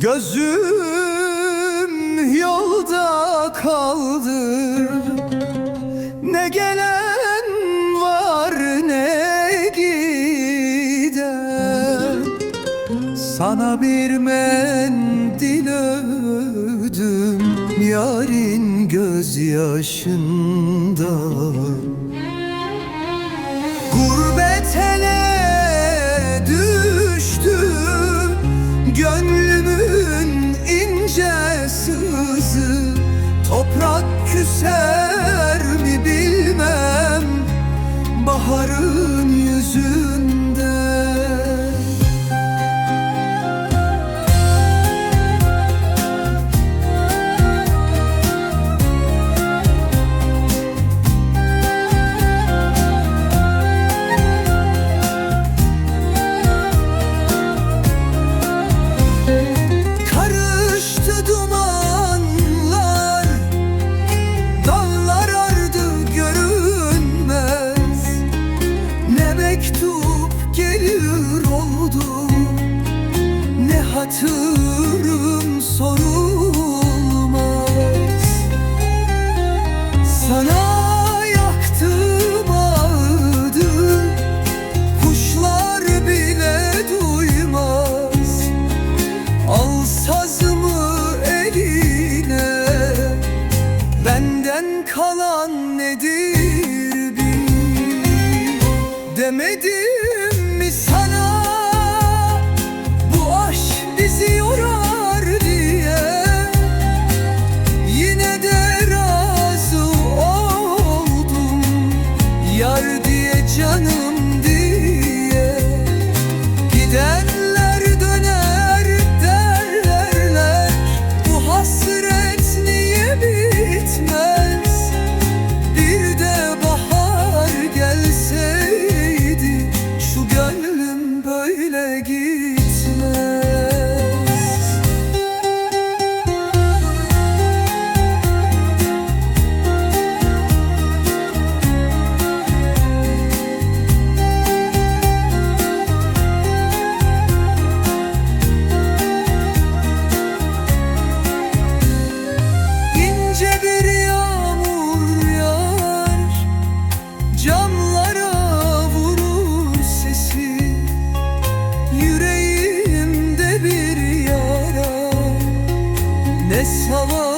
Gözüm yolda kaldı. Ne gelen var ne giden. Sana bir mendil ödüm Yarın gözyaşında. Gurbet küser mi bilmem. Baharın Ne hatırım sorulmaz. Sana yaktım ağdı Kuşlar bile duymaz. Al sazımı eline Benden kalan nedir bil Demedim Yar diye canım Ne savaş